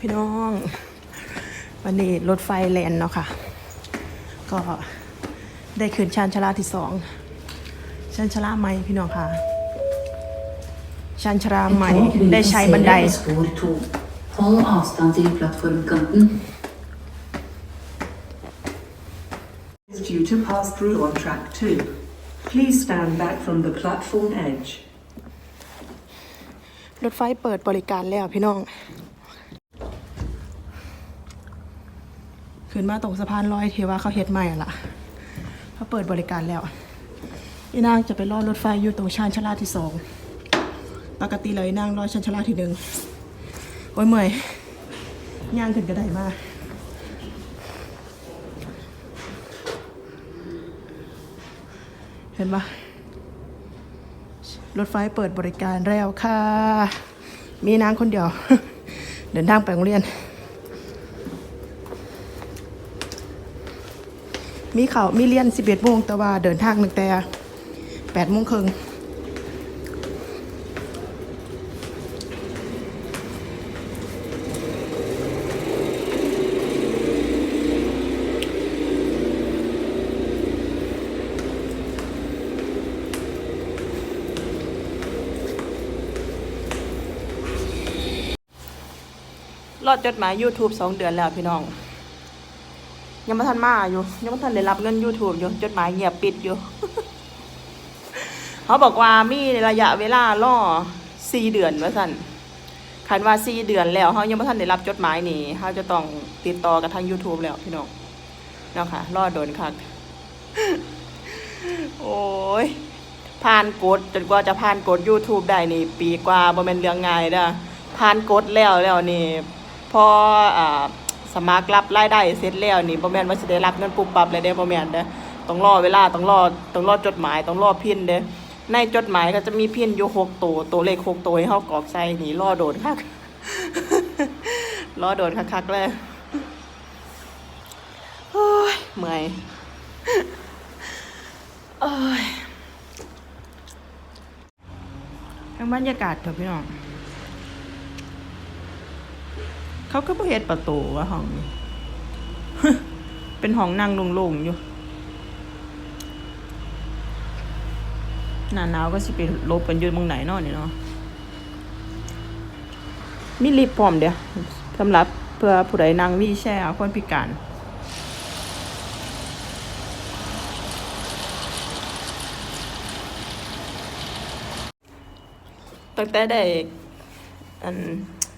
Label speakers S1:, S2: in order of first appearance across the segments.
S1: พี่น้อง วันนี้รถไฟแลนด์เนาะค่ะ ก็ได้ขึ้นชานชาลาที่สองชานชาลาใหม่พี่น้องค่ะชานชาลาใหม่ได้ใช้บันได
S2: Spor 2. Hold avstand til plattformkanten.
S3: is due to pass through on track 2. Please stand back from the platform edge.
S1: รถไฟเปิดบริการแล้วพี่น้อง ขึ้นมาตรงสะพานลอยเทว่าเขาเฮ็ดใหม่ละเขาเปิดบริการแล้วอีนางจะไปรอรถไฟอยู่ตรงชานชาลาที่สองปกติเลยนางรอชานชาลาที่หนึ่งโอ้ยเมื่อยย่างขึ้นก็ไดมากเห็นปะรถไฟเปิดบริการแล้วค่ะ มีนางคนเดียว เดินทางไปโรงเรียน มีเขามีเรียน 11โมงแต่ว่าเดินทางตั้งแต่8โมงครึ่งรอดจดหมาย YouTube สองเดือนแล้วพี่น้อง ยังไม่ทันมาอยู่ ยังไม่ทันได้รับเงิน YouTube อยู่จดหมายเงียบปิดอยู่ เขาบอกว่ามีระยะเวลาล่อสี่เดือนว่าสั่นคันว่าสี่เดือนแล้วเขายังไม่ทันได้รับจดหมายนี่เขาจะต้องติดต่อกับทาง YouTube แล้วพี่น้องเนาะค่ะรอโดนคักโอ้ยผ่านกฎจนกว่าจะผ่านกฎ YouTube ได้นี่ ปีกว่าบ่แม่นเรื่องง่ายเด้อผ่านกฎแล้วแล้วนี่ พออ่า สมัครรับรายได้เสร็จแล้วนี่บ่แม่นว่าสิได้รับเงินปุ๊บปั๊บเลยเด้บ่แม่นเด้อต้องรอเวลาต้องรอต้องรอจดหมายต้องรอพินเด้อในจดหมายก็จะมีพินอยู่6ตัวตัวเลข6ตัวให้เฮากรอกใส่นี่รอโดนคักรอโดนคักๆเลยโอ้ยเมื่อยโอ้ยทั้งบรรยากาศเถอะพี่น้อง เขาก็บ่เฮ็ดประตูว่าห้องนี้เป็นห้องนั่งโล่งๆอยู่หนาหนาวก็สิไปลบกันอยู่เมืองไหนเนาะนี่เนาะมีลิฟต์พร้อมเดียวสำหรับเพื่อผู้ใดนั่งวีแชร์คนพิการตั้งแต่ได้อัน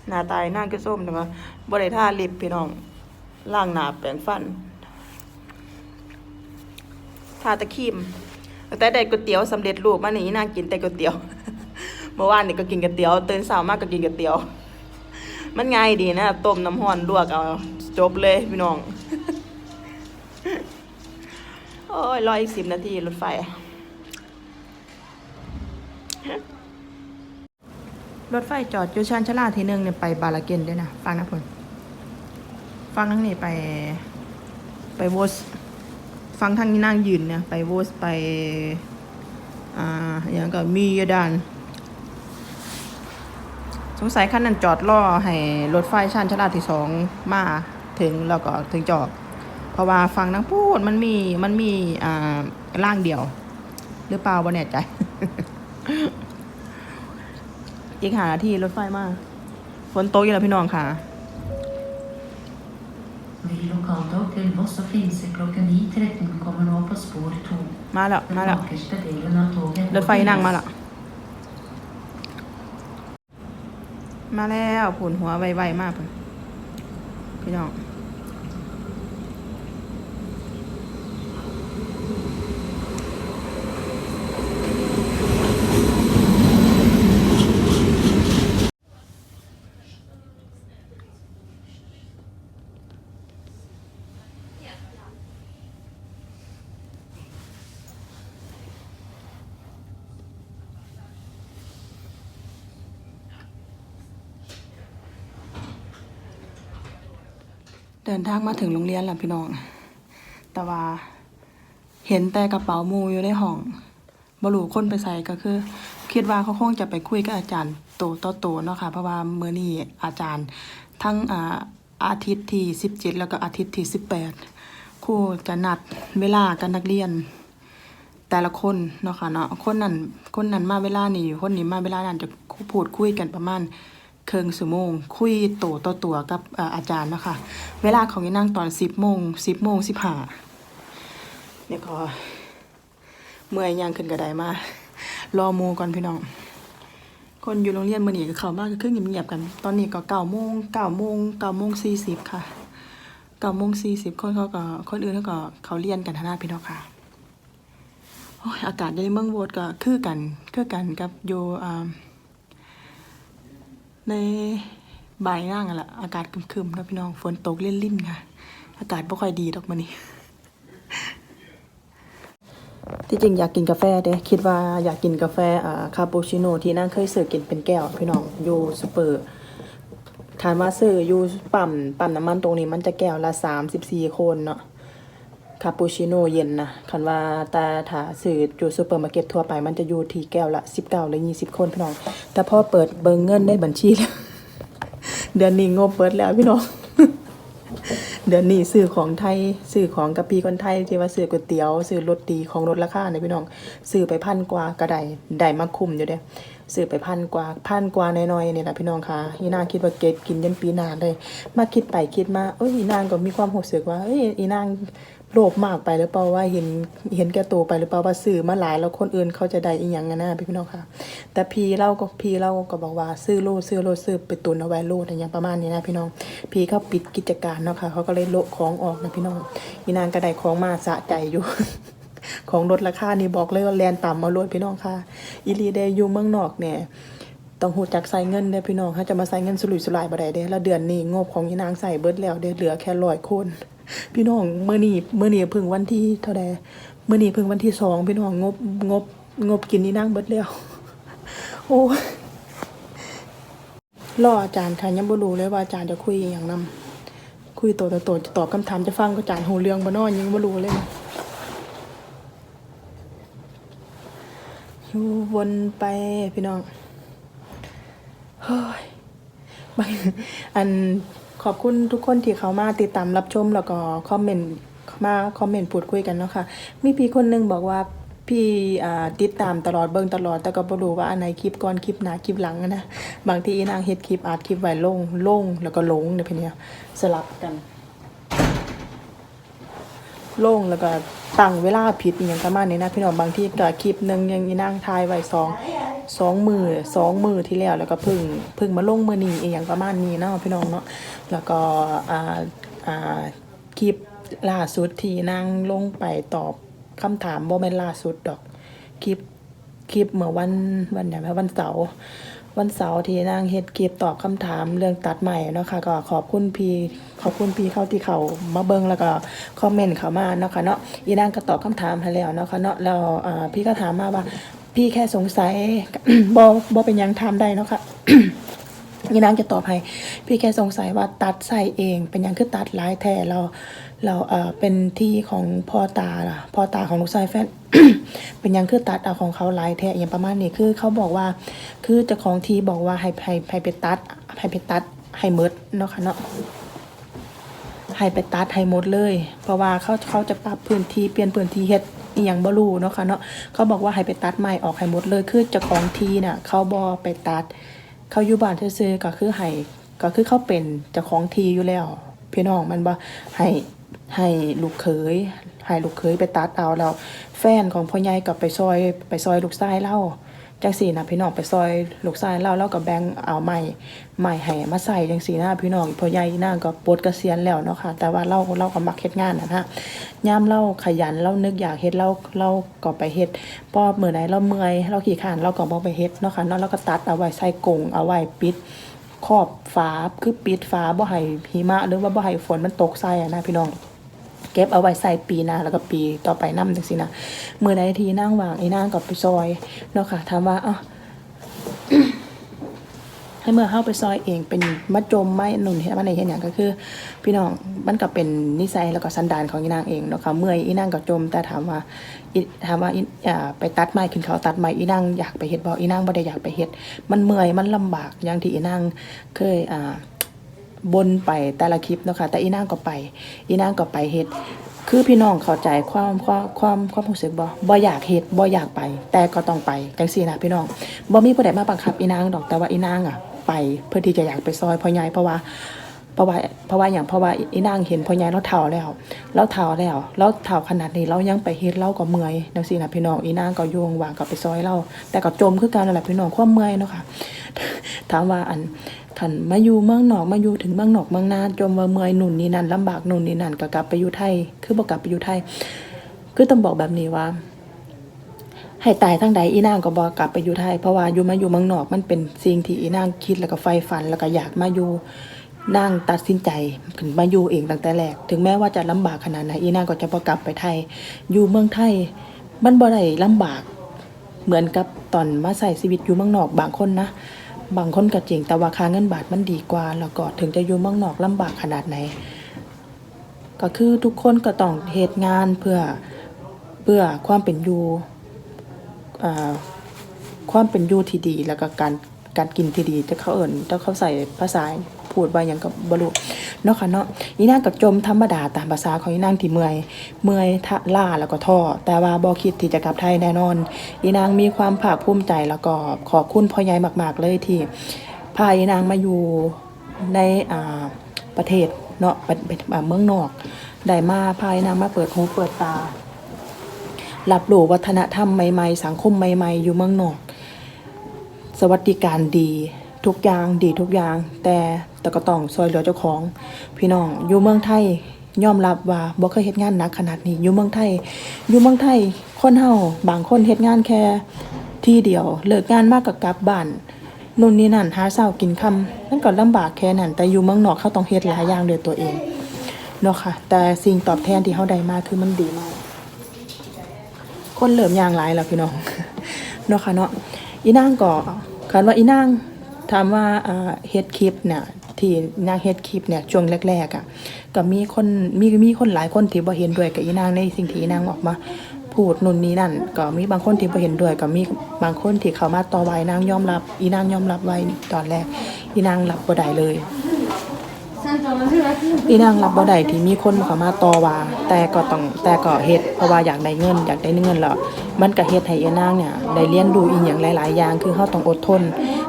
S1: หน้าตายหน้าก็ส้มแต่ว่าบ่ได้ทาลิปพี่น้องล้างหน้าแปรงฟันทาตะครีมแต่ได้ก๋วยเตี๋ยวสำเร็จรูปมานี่นางกินแต่ก๋วยเตี๋ยวเมื่อวานนี่ก็กินก๋วยเตี๋ยวตื่นเช้ามากก็กินก๋วยเตี๋ยว มันง่ายดีนะต้มน้ำร้อนลวกเอาจบเลยพี่น้อง โอ้ยรออีกสิบนาทีรถไฟ รถไฟจอดอยู่ชานชลาทีหนึ่งเนี่ยไปบาลาเกนด้วยนะฟังนะพลฟังทั้งนี้ไปไปโวสฟังทางนี้นั่งยืนเนี่ยไปโวสไปอ่าอย่างก็มียดาน สงสัยขั้นนั้นจอดล่อให้รถไฟชานชลาที่สองมาถึงแล้วก็ถึงจอดเพราะว่าฟังนังพูดมันมีมันมีอ่าร่างเดียว หรือเปล่าบ่แน่ใจ อีกหานาทีรถไฟมาฝนตกอยู่แล้วพี่น้องค่ะ
S2: Vil lokaltog til Voss og Finse klokken 9.13 kommer nå på spor 2.
S1: มาแล้ว
S2: Den
S1: มาแล้ว
S2: bakerste delen av toget
S1: รถไฟนั่งมาแล้วมาแล้วผุนหัวไวๆมากเลยพี่น้อง เดินทางมาถึงโรงเรียนแล้วพี่น้อง แต่ว่า เห็นแต่กระเป๋ามูอยู่ในห้องบรูคนไปใส่ก็คือ คิดว่าเขาคงจะไปคุยกับอาจารย์โตต่อโตเนาะค่ะ เพราะว่าเมื่อนี้อาจารย์ทั้งอ่าอาทิตย์ที่17แล้วก็อาทิตย์ที่18ครูจะนัดเวลากันนักเรียน แต่ละคนเนาะค่ะเนาะคนนั้นคนนั้นมาเวลานี้คนนี้มาเวลานั้นจะพูดคุยกันประมาณ ครึ่งชั่วโมงคุยโตต่อตัวกับอาอาจารย์นะค่ะเวลาของอีนั่งตอน10โมง10โมง15เนี่ยก็เมื่อยย่างขึ้นกระไดมารอหมูก่อนพี่น้อง คนอยู่โรงเรียนมื้อนี้ก็เข้ามาก็คือเงียบๆกัน ตอนนี้ก็9โมง9โมง9โมง40ค่ะ9โมง40คนเขาก็คนอื่นเขาก็เขาเรียนกันทนาพี่น้องค่ะออากาศในเมืองโวดก็คือกันคือกันกับอยู่อ่า ในบ่ายนั่งอะล่ะอากาศคึมๆแล้วพี่น้องฝนตกเลิ่นๆค่ะ อากาศบ่ค่อยดีดอกมื้อนี้ที่จริงอยากกินกาแฟเด้คิดว่าอยากกินกาแฟอ่าคาปูชิโน่ที่นั่งเคยซื้อกินเป็นแก้ว พี่น้องอยู่ซูเปอร์ทานมาซื้ออยู่ปั๊มปั๊มน้ำมันตรงนี้มันจะแก้วละ34คนเนาะ คาปูชิโน่เย็นนะคันว่าแต่ถ้าซื้ออยู่ซูเปอร์มาร์เก็ตทั่วไป มันจะอยู่ที่แก้วละ 19หรือ20 คนพี่น้อง แต่พอเปิดเบิงเงินในบัญชีแล้ว เดือนนี้งบเปิดแล้วพี่น้อง เดือนนี้ซื้อของไทยซื้อของกับพี่คนไทยที่ว่าซื้อก๋วยเตี๋ยวซื้อรถดีของลดราคาเนี่ยพี่น้องซื้อไปพันกว่าก็ได้ได้มาคุ้มอยู่เด้ซื้อไปพันกว่าพันกว่าน้อยๆนี่แหละพี่น้องคะอีนางคิดว่าเก็บกินยันปีหน้าเลย มาคิดไปคิดมาเอ้ยอีนางก็มีความรู้สึกว่าเอ้ยอีนาง โลภมากไปหรือเปล่าว่าเห็นเห็นแก่ตัวไปหรือเปล่าว่าซื้อมาหลายแล้วคนอื่นเขาจะได้อีหยังกันนะพี่น้องค่ะ แต่พี่เราก็พี่เราก็บอกว่าซื้อโลดซื้อโลดซื้อไปตุนเอาไว้โลดอย่างประมาณนี้นะพี่น้อง พีเขาปิดกิจการเนาะค่ะเขาก็เลยโละของออกนะพี่น้องอีนางก็ได้ของมาสะใจอยู่ของลดราคานี่บอกเลยว่าแลนต่ำมาโลดพี่น้องค่ะอีลีเดอยู่เมืองนอกเนี่ย ต้องหูจักใส่เงินเด้อพี่น้องถ้าจะมาใส่เงินสุรุ่ยสุร่ายบ่ได้เด้แล้วเดือนนี้งบของอีนางใส่เบิดแล้วเด้เหลือแค่ร้อยคน พี่น้องเมื้อนี้มื้อนี้เพิ่งวันที่เท่าใดเมื้อนี้เพิ่งวันที่สองพี่น้องงบงบงบกินอีนางเบิดแล้ว โอ้รออาจารย์ค่ะยังบ่รู้เลยว่าอาจารย์จะคุยอย่างนำคุยโตโตโตจะตอบคำถามจะฟังก็อาจารย์หูเรื่องบ่น้อยังบ่รู้เลยอยู่วนไปพี่น้อง ฮ้ยอันขอบคุณทุกคนที่เขามาติดตามรับชมแล้วก็คอมเมนต์มาคอมเมนต์พูดคุยกันเนาะค่ะ มีพี่คนหนึงบอกว่าพี่ติดตามตลอดเบิ่งตลอด แต่ก็บ่รู้ว่าอันไหนคลิปก่อนคลิปหน้าคลิปหลังนะ บางทีอีนางเฮ็ดคลิปอัดคลิปไว้ลงลงแล้วก็ลงเนี่ยพี่เนี่ยสลับกันลงแล้วก็ตั้งเวลาผิดอย่างประมาณนี้นะพี่น้องบางที่ก็คลิปหนึ่งยังอีนั่งทายไว้สอง สองมือสองมือที่แล้วแล้วก็พึ่งพึ่งมาลงมือนี้อย่างประมาณนี้เนาะพี่น้องเนาะแล้วก็อ่าอ่าคลิปล่าสุดที่นั่งลงไปตอบคำถามบ่แม่นล่าสุดดอกคลิปคลิปเมื่อวันวันไหนวันเสาร์วันเสาร์ที่นางเฮ็ดเก็บตอบคำถามเรื่องตัดใหม่เนาะค่ะก็ขอบคุณพี่ขอบคุณพี่เข้าที่เขามาเบิ่งแล้วก็คอมเมนต์เข้ามาเนาะค่ะเนาะอีนางก็ตอบคำถามให้แล้วเนาะค่ะเนาะแล้วพี่ก็ถามมาว่า พี่แค่สงสัยบ่บ่เป็นยังถาได้เนาะค่ะนี่นางจะตอบให้ พี่แค่สงสัยว่าตัดใส่เอง เป็นยังคือตัดหลายแท้เราเราเออเป็นที่ของพ่อตาล่ะพ่อตาของลูกชายแฟนเป็นยังคือตัดเอาของเขาหลายแท้อย่างประมาณนี้คือเขาบอกว่า คือเจ้าของที่บอกว่าให้ให้ให้ไปตัดให้ไปตัดให้หมดเนาะค่ะเนาะให้ไปตัดให้หมดเลย เพราะว่าเขาเขาจะปรับพื้นที่เปลี่ยนพื้นที่เฮ็ด อีหยังบ่รู้เนาะค่ะเนาะเขาบอกว่าให้ไปตัดใหม่ออกให้หมดเลยคือเจ้าของที่น่ะเขาบ่ไปตัด เขาอยู่บ้านซื่อๆก็คือให้ก็คือเขาเป็นเจ้าของที่อยู่แล้ว พี่น้องมันบ่ให้ให้ลูกเขยให้ลูกเขยไปตัดเอาแล้วแฟนของพ่อใหญ่ก็ไปซอยไปซอยลูกชายเล่า จังสี่นะพี่น้องไปซอยลูกชายเล่าแล้วก็แบงเอาไม้ไม้ให้มาใส่จังสี่นะพี่น้องพอใหญ่หน้าก็ปลดเกษียณแล้วเนาะค่ะ แต่ว่าเราเราก็มักเฮ็ดงานนะฮะยามเราขยันเรานึกอยากเฮ็ดเราเราก็ไปเฮ็ดพอเมื้อไหนเราเมื่อยเราขี้ขานเราก็บ่ไปเฮ็ดเนาะค่ะเนาะเราก็ตัดเอาไว้ใส่กงเอาไว้ปิดขอบฝาคือปิดฝาบ่ให้หิมะหรือว่าบ่ให้ฝนมันตกใส่อะนะพี่น้อง ก็บเอาไว้ใส่ปีหน้าแล้วก็ปีต่อไปนำจังซี่นะมือใดที่นางวางไอ้นางก็ไปซอยเนาะค่ะถามว่าอ้าวให้เมื่อเฮาไปซอยเองเป็นมัดจมไม้หนุนเฮ็ดมาในเฮ็ดหยังก็คือ พี่น้องมันก็เป็นนิสัยแล้วก็สันดานของอีนางเองเนาะค่ะเมื่อยอีนางก็จม แต่ถามว่าถามว่าอ่าไปตัดไม้ขึ้นเขาตัดไม้อีนางอยากไปเฮ็ดบ่อีนางบ่ได้อยากไปเฮ็ดมันเมื่อยมันลำบากอย่างที่อีนางเคยอ่า บนไปแต่ละคลิปเนาะค่ะแต่อีนางก็ไป อีนางก็ไปเฮ็ดคือพี่น้องเข้าใจความความความความรู้สึกบ่บ่อยากเฮ็ดบ่อยากไป แต่ก็ต้องไปจังซี่นะพี่น้องบ่มีผู้ใดมาบังคับอีนางดอกแต่ว่าอีนางอะ ไปเพื่อที่จะอยากไปซอยพ่อใหญ่เพราะว่าเพราะว่าเพราะว่าอย่างเพราะว่าอีนางเห็นพ่อใหญ่เราเฒ่าแล้วเราเฒ่าแล้วเราเฒ่าขนาดนี้เรายังไปเฮ็ดเราก็เมื่อยจังซี่นะพี่น้องอีนางก็โยงวางก็ไปซอยเราแต่ก็จมคือกันนั่นแหละพี่น้องความเมื่อยเนาะค่ะถามว่าอัน ขันมาอยู่เมืองนอกมาอยู่ถึงเมืองนอกเมืองนาจมว่าเมื่อยหนุนนี่นั่นลำบากหนุนนี่นั่นก็กลับไปอยู่ไทย คือบ่กกลับไปอยู่ไทย คือต้องบอกแบบนี้ว่าให้ตายทั้งใดอีนางก็บอกกลับไปอยู่ไทยเพราะว่าอยู่มาอยู่เมืองนอกมันเป็นสิ่งที่อีนางคิดแล้วก็ใฝ่ฝันแล้วก็อยากมาอยู่นางตัดสินใจขึ้นมาอยู่เองตั้งแต่แรกถึงแม้ว่าจะลำบากขนาดไหนอีนางก็จะบ่กลับไปไทย อยู่เมืองไทยมันบ่ได้ลำบากเหมือนกับตอนมาใส่ชีวิตอยู่เมืองนอกบางคนนะ บางคนก็จริง แต่ว่าค่าเงินบาทมันดีกว่า แล้วก็ถึงจะอยู่เมืองนอกลำบากขนาดไหน ก็คือทุกคนก็ต้องเหตุงานเพื่อเพื่อความเป็นอยู่ความเป็นอยู่ที่ดี แล้วก็การการกินที่ดีจะเขาเอิ่นจะเขาใส่ภาษา พูดว่าอย่างกับบรุเนาะค่ะเนาะอีนางกับจมธรรมดาตามภาษาของอีนางที่เมื่อย เมื่อยทะล่าแล้วก็ท้อแต่ว่าบ่คิดที่จะกลับไทยแน่นอนอีนางมีความภาคภูมิใจแล้วก็ขอบคุณพ่อใหญ่มาก ๆ เลยที่พาอีนางมาอยู่ในอ่าประเทศเนาะประประอ่าเมืองนอกได้มาพาอีนางมาเปิดหูเปิดตารับรู้วัฒนธรรมใหม่ ๆ สังคมใหม่ ๆ อยู่เมืองนอก สวัสดิการดี ทุกอย่างดีทุกอย่าง แต่แต่ก็ต้องซอยเหลือเจ้าของ พี่น้องอยู่เมืองไทยยอมรับว่าบ่เคยเฮ็ดงานหนักขนาดนี้อยู่เมืองไทยอยู่เมืองไทยคนเฮาบางคนเฮ็ดงานแค่ที่เดียว เลิกงานมากก็กลับบ้านนู่นนี่นั่นหาเช้ากินค่ำนั่นก็ลำบากแค่นั้นแต่อยู่เมืองนอกเขาต้องเฮ็ดหลายอย่างด้วยตัวเองเนาะค่ะ แต่สิ่งตอบแทนที่เฮาได้มาคือมันดีมาก คนเริ่มย่างหลายแล้วพี่น้องเนาะค่ะเนาะอีนางก็คันว่าอีนาง ถามว่าเฮ็ดคลิปเนี่ยที่นางเฮ็ดคลิปเนี่ยช่วงแรกๆอะก็มีคนมีมีคนหลายคนที่บ่เห็นด้วยกับอีนางในสิ่งที่นางออกมาพูดนู่นนี้นั่น ก็มีบางคนที่บ่เห็นด้วยก็มีบางคนที่เขามาต่อว่านางยอมรับ อีนางยอมรับไว้ตอนแรก อีนางรับบ่ได้เลย อีนางรับบ่ได้ที่มีคนเข้ามาต่อว่า แต่ก็ต้องแต่ก็เฮ็ดเพราะว่าอยากได้เงิน อยากได้เงินแล้วมันก็เฮ็ดให้อีนางเนี่ยได้เรียนรู้อีหยังหลาย ๆ อย่าง คือเฮาต้องอดทน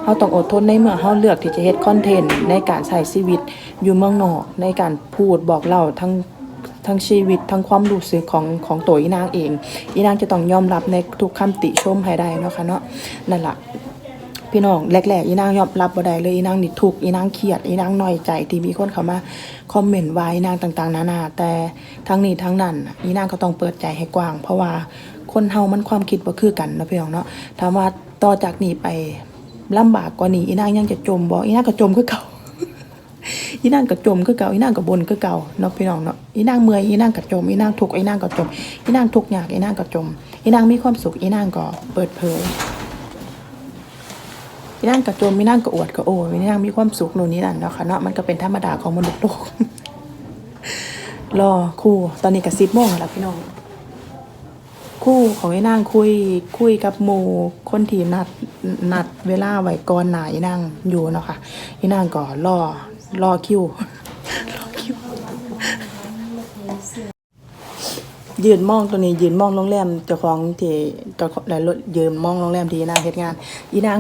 S1: เฮาต้องอดทนในเมื่อเฮาเลือกที่จะเฮ็ดคอนเทนต์ในการใช้ชีวิตอยู่เมืองนอกในการพูดบอกเล่าทั้งทั้งชีวิตทั้งความรู้สึกของของตัวอีนางเอง อีนางจะต้องยอมรับในทุกคำติชมให้ได้เนาะค่ะเนาะนั่นล่ะ พี่น้องแรกๆอีนางยอมรับบ่ได้เลยอีนางนี่ทุกอีนางเครียดอีนางน้อยใจที่มีคนเข้ามาคอมเมนต์ว่าอีนางต่างๆนานาแต่ทั้งนี้ทั้งนั้นอีนางก็ต้องเปิดใจให้กว้าง เพราะว่าคนเฮามันความคิดบ่คือกันนะพี่น้องเนาะถามว่าต่อจากนี้ไปลำบากกว่านี้อีนางยังจะจมบ่อีนางก็จมคือเก่าอีนางก็จมคือเก่าอีนางก็บนคือเก่าเนาะพี่น้องเนาะอีนางเมื่อยอีนางก็จมอีนางทุกข์อีนางก็จมอีนางทุกข์ยากอีนางก็จมอีนางมีความสุขอีนางก็เปิดเผย มีนั่งกระโจมมีนั่งกระอวดกระโอ้มีนั่งมีความสุขนู่นนี่นั่นเนาะค่ะเนาะมันก็เป็นธรรมดาของมนุษย์โลก รอครู่ตอนนี้ก็สิบโมงแล้วพี่น้องคู่ของไอ้นางคุยคุยกับหมูคนที่นัดนัดเวลาไว้ก่อนหนาไอ้นางอยู่เนาะค่ะไอ้นางก็รอรอคิวรอคิว ยืนมองตัวนี้ยืนมองโรงแรมเจ้าของที่เจ้าของและรถยืนมองโรงแรมที่นางเฮ็ดงาน อีนาง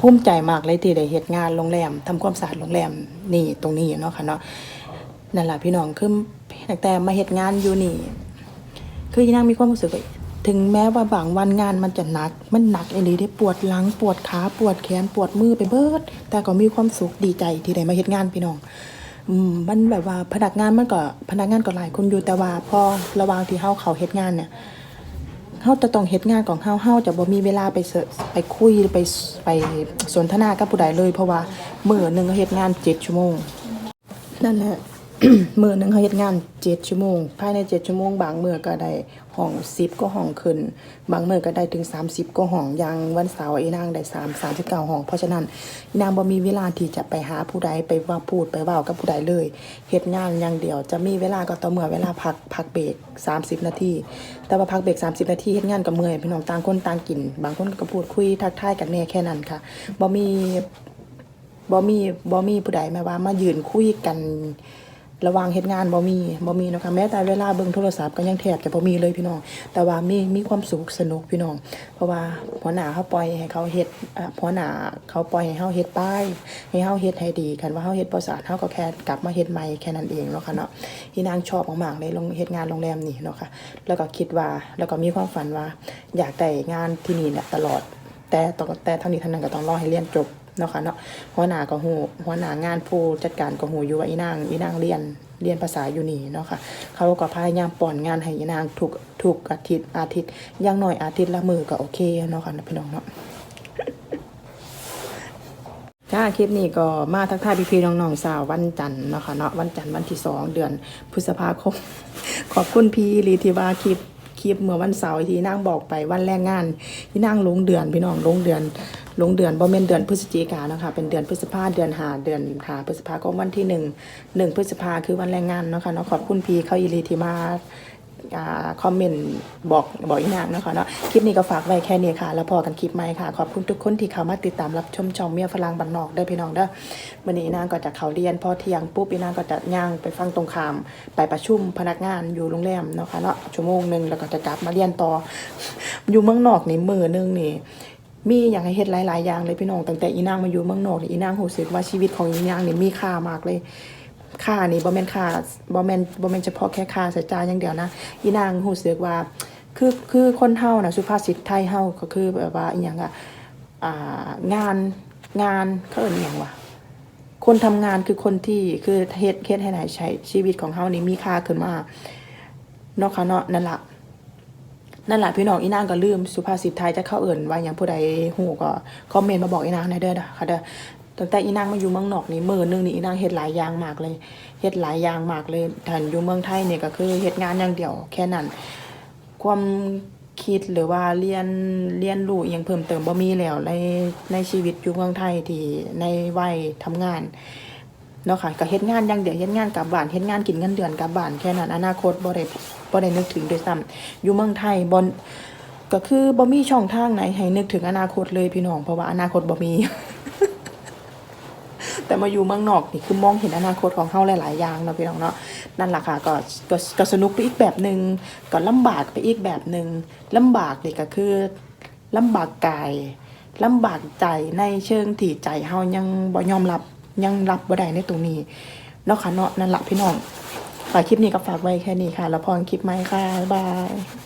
S1: ภูมิใจมากเลยที่ได้เฮ็ดงานโรงแรมทำความสะอาดโรงแรมนี่ตรงนี้เนาะค่ะเนาะนั่นแหละพี่น้องคือตั้งแต่มาเฮ็ดงานอยู่นี่ คืออีนางมีความรู้สึกถึงแม้ว่าบางวันงานมันจะหนัก มันหนักไอ้นี่ได้ปวดหลังปวดขาปวดแขนปวดมือไปเบิด แต่ก็มีความสุขดีใจที่ได้มาเฮ็ดงานพี่น้องมันแบบว่าพนักงานมันก็พนักงานก็หลายคนอยู่แต่ว่าพอระวางที่เฮาเขาเฮ็ดงานเนี่ย เฮาจะต้องเฮ็ดงานของเฮาเฮาจะบ่มีเวลาไปไปคุยไปไปสนทนากับผู้ใดเลย เพราะว่ามื้อหนึงเฮ็ดงาน7ชั่วโมงนั่นแหละ มื้อหนึ่งเขาเฮ็ดงาน7ชั่วโมง ภายใน7ชั่วโมง บางมื้อก็ได้ห้อง10ก็ห้องขึ้น บางมื้อก็ได้ถึง30ก็ห้องอย่างวันเสาร์อีนางได้3 39ห้อง เพราะฉะนั้นนางบ่มีเวลาที่จะไปหาผู้ใดไปว่าพูดไปว้ากับผู้ใดเลยเฮ็ดงานอย่างเดียว จะมีเวลาก็ต่อเมื่อเวลาพักพักเบรก30นาทีแต่ว่าพักเบรก30นาทีเฮ็ดงานก็เมื่อยพี่น้องต่างคนต่างกิน บางคนก็พูดคุยทักทายกันแน่แค่นั้นค่ะบ่มีบ่มีบ่มีผู้ใดแม้ว่ามายืนคุยกัน ระหว่างเฮ็ดงานบ่มีบ่มีนะคะแม้แต่เวลาเบิ่งโทรศัพท์ก็ยังแทบจะบ่มีเลยพี่น้อง แต่ว่ามีมีความสุขสนุกพี่น้อง เพราะว่าหัวหน้าเขาปล่อยให้เขาเฮ็ดอะหัวหน้าเขาปล่อยให้เฮาเฮ็ดป้ายให้เฮาเฮ็ดให้ดีคันว่าเฮาเฮ็ดบ่สะอาดเฮาก็แค่กลับมาเฮ็ดใหม่แค่นั้นเองเนาะค่ะเนาะที่นางชอบมากๆเลยลงเฮ็ดงานโรงแรมนี่เนาะค่ะแล้วก็คิดว่าแล้วก็มีความฝันว่า อยากได้งานที่นี่แหละตลอด แต่ต้องแต่ทั้งนี้ทั้งนั้นก็ต้องรอให้เรียนจบ เนาะค่ะเนาะหัวหน้าก็ฮู้หัวหน้างานผู้จัดการก็ฮู้อยู่ว่าอีนางอีนางเรียนเรียนภาษาอยู่นี่เนาะค่ะ เขาก็พยายามป้อนงานให้อีนางทุกทุกอาทิตย์อาทิตย์ย่างน้อยอาทิตย์ละมือก็โอเคเนาะค่ะพี่น้องเนาะจ้าคลิปนี้ก็มาทักทายพี่ๆน้องๆสาววันจันทร์เนาะค่ะเนาะวันจันทร์วันที่สองเดือนพฤษภาคม ขอบคุณพี่ลีที่ว่าคลิป คลิปเมื่อวันเสาร์ที่นางบอกไปวันแรงงาน ที่นางลงเดือนพี่น้องลงเดือนลงเดือนบ่เม่นเดือนพฤศจิกายนนะคะเป็นเดือนพฤษภาเดือนหาเดือนหาพฤษภาก็วันที่หนึ่งหนึ่งพฤษภาคือวันแรงงานนะคะเนาะขอบคุณพี่เขาอิริทิมา คอมเมนต์บอกบอกอีกอย่างนะคะเนาะคลิปนี้ก็ฝากไว้แค่นี้ค่ะ แล้วพอกันคลิปใหม่ค่ะ ขอบคุณทุกคนที่เข้ามาติดตามรับชมช่องเมียฝรั่งบันนอกได้พี่น้องเด้อวันนี้นางก็จะเขาเรียนพอเที่ยงปุ๊บอีนางก็จะย่างไปฟังตรงคามไปประชุมพนักงานอยู่โรงแรมนะคะเนาะชั่วโมงหนึ่งแล้วก็จะกลับมาเรียนต่อ อยู่เมืองนอกนี่มือหนึงนี่มีอย่างให้เฮ็ดหลาย ๆ อย่างเลยพี่น้องตั้งแต่อีนางมาอยู่เมืองนอกนี่อีนางรู้สึกว่าชีวิตของอีนางนี่มีค่ามากเลย ค่านี่บ่แม่นค่าบ่แม่นบ่แม่นเฉพาะแค่ค่าใช้จ่าอย่างเดียวนะอีนางรู้สึกว่า คือคือคนเฮานะสุภาษิตไทยเฮาก็คือแบบว่าอีหยังอะอ่างานงานเขาเอิ้นอิหยังวะคนทำงานคือคนที่คือเฮ็ดเฮ็ดให้ไหนใช้ชีวิตของเฮานี่มีค่าขึ้นมาเนาะค่ะเนาะนั่นละนั่นแหละพี่น้องอีนางก็ลืมสุภาษิตไทยจะเข้าเอิ่นว่าอย่างผู้ใดหูก็คอมเมนต์มาบอกอีนางในเด้อค่ะเด้อ ตั้งแต่อีนางมาอยู่เมืองนอกนี่มือหนึงนี่อีนางเฮ็ดหลายอย่างมากเลยเฮ็ดหลายอย่างมากเลยทันอยู่เมืองไทยเนี่ยก็คือเฮ็ดงานอย่างเดียว แค่นั้น ความคิดหรือว่าเรียนเรียนรู้อหยังเพิ่มเติมบ่มีแล้วในในชีวิตอยู่เมืองไทยที่ในวัยทำงานเนาะค่ะก็เฮ็ดงานอย่างเดียวเฮ็ดงานกลับบ้านเฮ็ดงานกินเงินเดือนกลับบ้านแค่นั้นอนาคตบ่ได้บ่ได้นึกถึงด้วยซ้ำอยู่เมืองไทยบ่ก็คือบ่มีช่องทางไหนให้นึกถึงอนาคตเลยพี่น้องเพราะว่าอนาคตบ่มี แต่มาอยู่เมืองนอกนี่คือมองเห็นอนาคตของเฮาหลายๆอย่างเนาะพี่น้องเนาะนั่นแหละค่ะก็ก็ก็สนุกไปอีกแบบหนึ่งก็ลำบากไปอีกแบบหนึ่งลำบากนี่ก็คือลำบากกายลำบากใจในเชิงที่ใจเฮายังบ่ยอมรับยังรับบ่ได้ในตรงนี้เนาะค่ะเนาะนั่นแหละพี่น้องฝากคลิปนี้ก็ฝากไว้แค่นี้ค่ะ แล้วพอคลิปใหม่ค่ะบายบาย